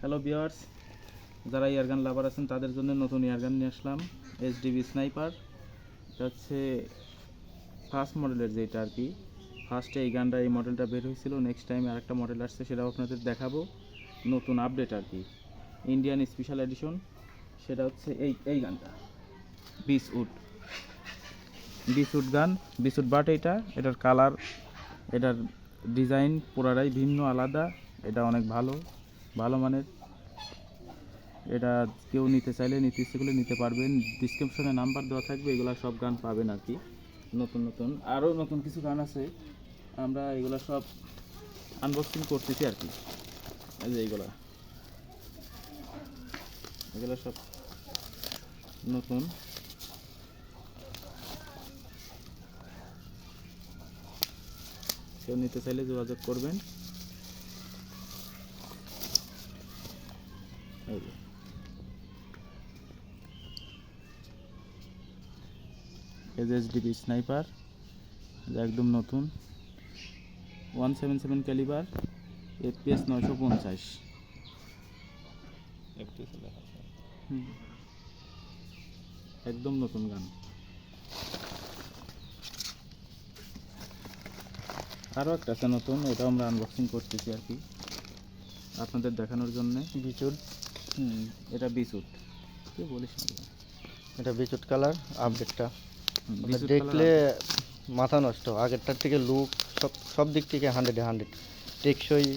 Hello বিয়ার্স যারা air gun লাভার আছেন, তাদের জন্য নতুন ইয়ারগান নিয়ে আসলাম। এইচ ডিবি স্নাইপার এটা হচ্ছে ফার্স্ট মডেলের যেটা আর কি। ফার্স্টে এই গানটা, এই মডেলটা বের হয়েছিল। নেক্সট টাইম আরেকটা মডেল আসছে, সেটাও আপনাদের দেখাবো। নতুন আপডেট আর কি। ইন্ডিয়ান স্পেশাল এডিশন সেটা হচ্ছে এই এই গানটা। বিস উড বিসুট গান। বিসুট বাট এটা, এটার কালার এটার ডিজাইন পুরাটাই ভিন্ন, আলাদা। এটা অনেক ভালো ভালো মানের। এটা কেউ নিতে চাইলে, নিতে করলে নিতে পারবেন। ডিসক্রিপশনে নাম্বার দেওয়া থাকবে, এগুলো সব গান পাবেন আর কি। নতুন নতুন আরও নতুন কিছু গান আছে। আমরা এগুলো সব আনবক্সিং করতেছি আর কি। এই যে এইগুলা এগুলো সব নতুন। কেউ নিতে চাইলে যোগাযোগ করবেন। এই যে। এইচডিবি স্নাইপার একদম নতুন। One seven seven calibre FPS নয়শো পঞ্চাশ। একদম নতুন গান। আরও একটা আছে নতুন ওটা আমরা আনবক্সিং করতেছি আর কি। আপনাদের দেখানোর জন্য। বিচুট হুম এটা বিসুট কি বলিস না এটা বিচুট কালার আপডেটটা হুম, দেখলে মাথা নষ্ট আগেরটার থেকে লুক সব সব দিক থেকে হান্ড্রেডে হান্ড্রেড টেকসই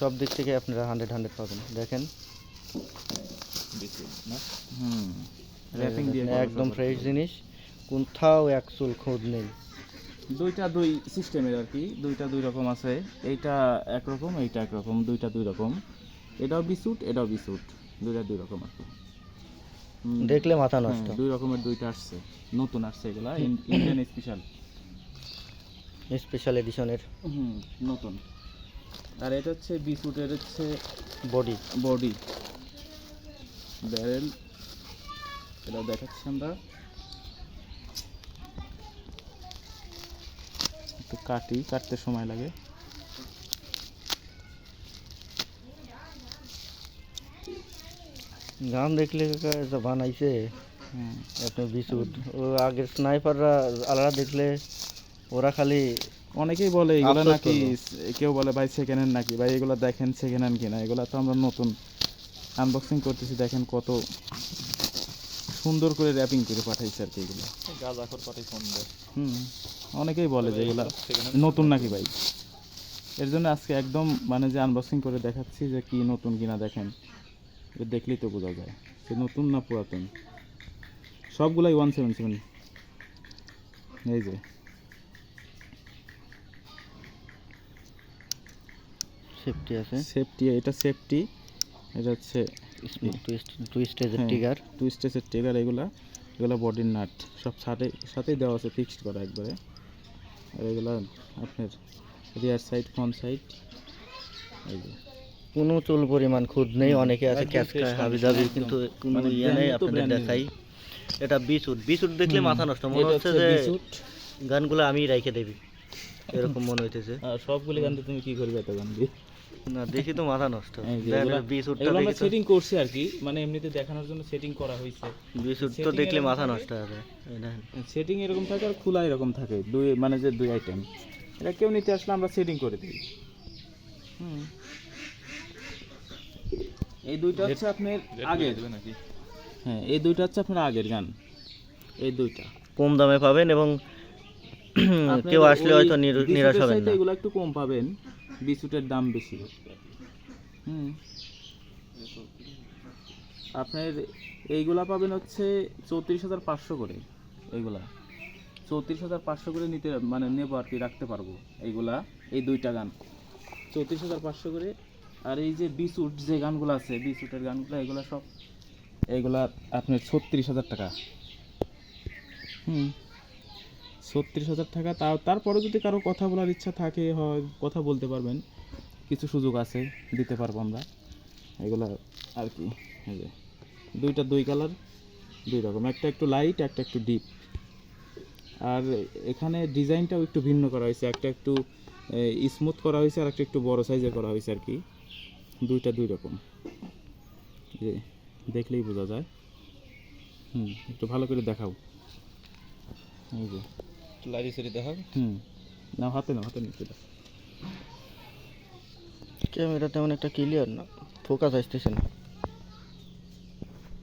সব দিক থেকে আপনারা হান্ড্রেড হান্ড্রেড পাবেন। দেখেন। হুম দিয়ে একদম ফ্রেশ জিনিস কোথাও এক চুল খোঁজ নেই। দুইটা দুই সিস্টেমের আর কি দুইটা দুই রকম আছে। এইটা একরকম এইটা একরকম দুইটা দুই রকম। এটাও বিসুট এটাও বিসুট দুইটা দুই রকম আর দেখলে মাথা হ্যাঁ, নষ্ট। দুই রকমের দুইটা আসছে। নতুন আসছে এগুলা। ইন্ডিয়ান স্পেশাল স্পেশাল এডিশনের হুম নতুন। আর এটা হচ্ছে বিসুটের হচ্ছে বডি বডি ব্যারেল এটা দেখাচ্ছি আমরা। একটু কাটি কাটতে সময় লাগে। গান দেখলে যা বানাইছে আপনার বিচুট ও আগের স্নাইপাররা আলাদা দেখলে ওরা খালি অনেকেই বলে এগুলো নাকি কেউ বলে ভাই সেকেন্ড হ্যান্ড নাকি? ভাই এগুলো দেখেন সেকেন্ড হ্যান্ড কিনা? এগুলো তো আমরা নতুন আনবক্সিং করতেছি দেখেন কত সুন্দর করে র্যাপিং করে পাঠাইছে আর কি এগুলো। গাঁজাখর পাঠাই ফোন দেয়। হুম অনেকেই বলে যে এগুলো নতুন নাকি ভাই? এর জন্য আজকে একদম মানে যে আনবক্সিং করে দেখাচ্ছি যে কি নতুন কিনা দেখেন। দেখলেই তো বোঝা যায়। সে নতুন না পুরাতন? সবগুলাই ওয়ান সেভেন সেভেন এই যে। সেফটি আছে। সেফটি এটা সেফটি এটা হচ্ছে টুইস্টেজের হ্যাঁ, টিগার টু স্টেজের ট্রিগার এগুলা এগুলা বডির নাট সব সাথে সাথেই দেওয়া আছে ফিক্সড করা একবারে। আর এগুলা আপনার রিয়ার সাইড ফ্রন্ট সাইড এই যে। কোনো চুল পরিমাণ খুদ নেই অনেকে আছে একদম ক্যাচ খায় হাবি কিন্তু কোনো মানে ইয়ে নেই আপনাদের দেখাই। এটা বিচুট বিচুট দেখলে মাথা নষ্ট মনে হচ্ছে যে গানগুলো আমি রাইখে দেবি। এরকম মনে হইতেছে। আর সবগুলি গান তুমি কি করবে এত গান দিয়ে? না দেখি তো মাথা নষ্ট। বিচুটটা আমরা সেটিং করছি আর কি। মানে এমনিতে দেখানোর জন্য সেটিং করা হয়েছে বিচুট তো দেখলে মাথা নষ্ট হবে। সেটিং এরকম থাকে আর খোলা এরকম থাকে। দুই মানে যে দুই আইটেম এটা কেউ নিতে আসলে আমরা সেটিং করে দিই। হুম। এই দুইটা হচ্ছে আপনার আগের। হ্যাঁ এই দুইটা হচ্ছে আপনার আগের গান। এই দুইটা। কম দামে পাবেন এবং কেউ আসলে হয়তো নিরাশ হবেন না। এগুলো একটু কম পাবেন বিস্কুটের দাম বেশি। হুম। আপনার এইগুলা পাবেন হচ্ছে চৌত্রিশ হাজার পাঁচশো করে এইগুলা। চৌত্রিশ হাজার পাঁচশো করে নিতে মানে নেব আর কি রাখতে পারব। এইগুলা এই দুইটা গান। চৌত্রিশ হাজার পাঁচশো করে আর এই যে বিসুট যে গানগুলো আছে বিসুটের গানগুলো, এগুলো সব এইগুলা আপনার ছত্রিশ হাজার টাকা। হুম। ছত্রিশ হাজার টাকা, তাও তারপরে যদি কারও কথা বলার ইচ্ছা থাকে, হয় কথা বলতে পারবেন। কিছু সুযোগ আছে, দিতে পারব আমরা। এগুলো আর কি, এই যে। দুইটা দুই কালার, দুই রকম। একটা একটু লাইট একটা একটু ডিপ আর এখানে ডিজাইনটাও একটু ভিন্ন করা হয়েছে। একটা একটু স্মুথ করা হয়েছে, আর একটা একটু বড় সাইজের করা হয়েছে আর কি। দুইটা দুই রকম। যে দেখলেই বোঝা যায়। হুম একটু ভালো করে দেখাও। এই যে। লারি সারি দেখাও। হুম না হাতে না হাতে নিচে দাও। ক্যামেরা তেমন একটা ক্লিয়ার না। ফোকাস আসতেছে না।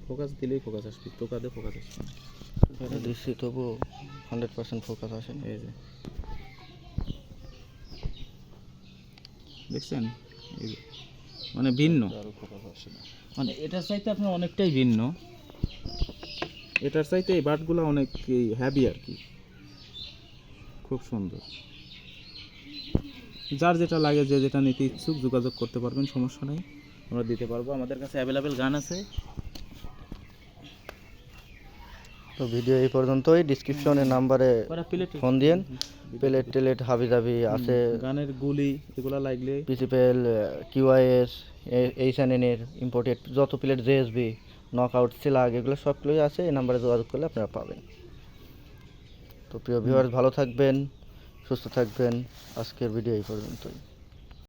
ফোকাস দিলেই ফোকাস আসবে। টোকা দিয়ে ফোকাস আসবে না। এটা দিচ্ছি তবু হান্ড্রেড পার্সেন্ট ফোকাস আসে না। এই যে। দেখছেন? এই যে। মানে ভিন্ন। মানে এটার চাইতে আপনার অনেকটাই ভিন্ন। এটার চাইতে এই বাটগুলো অনেক হ্যাভি আর কি। খুব সুন্দর। যার যেটা লাগে যে যেটা নিতে ইচ্ছুক যোগাযোগ করতে পারবেন সমস্যা নেই। আমরা দিতে পারব। আমাদের কাছে অ্যাভেলেবেল গান আছে। তো ভিডিও এই পর্যন্তই। ডিসক্রিপশনের নাম্বারে ফোন দিয়েন। প্লেট টেলেট হাবি জাবি আছে। গানের গুলি এগুলো লাগলে। পিসিপেল কিউআইএস এইচ এন এর ইম্পোর্টেড যত প্লেট জেএসবি নক আউট সিলাগ এগুলো সবগুলোই আছে। এই নাম্বারে যোগাযোগ করলে আপনারা পাবেন। তো প্রিয় ভিউয়ার্স ভালো থাকবেন সুস্থ থাকবেন। আজকের ভিডিও এই পর্যন্তই।